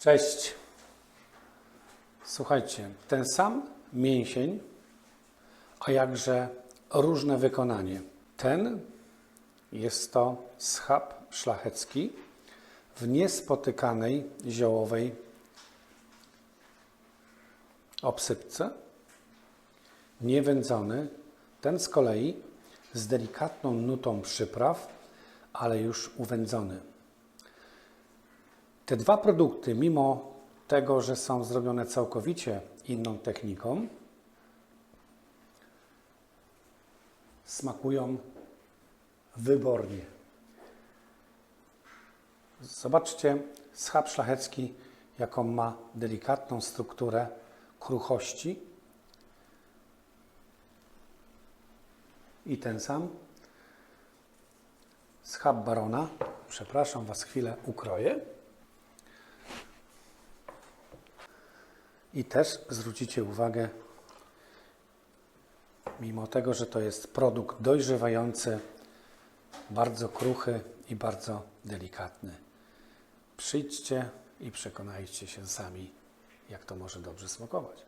Cześć. Słuchajcie, ten sam mięsień, a jakże różne wykonanie. Ten jest to schab szlachecki w niespotykanej ziołowej obsypce, niewędzony. Ten z kolei z delikatną nutą przypraw, ale już uwędzony. Te dwa produkty, mimo tego, że są zrobione całkowicie inną techniką, smakują wybornie. Zobaczcie schab szlachecki, jaką ma delikatną strukturę kruchości. I ten sam schab barona. Przepraszam Was chwilę, ukroję. I też zwrócicie uwagę, mimo tego, że to jest produkt dojrzewający, bardzo kruchy i bardzo delikatny. Przyjdźcie i przekonajcie się sami, jak to może dobrze smakować.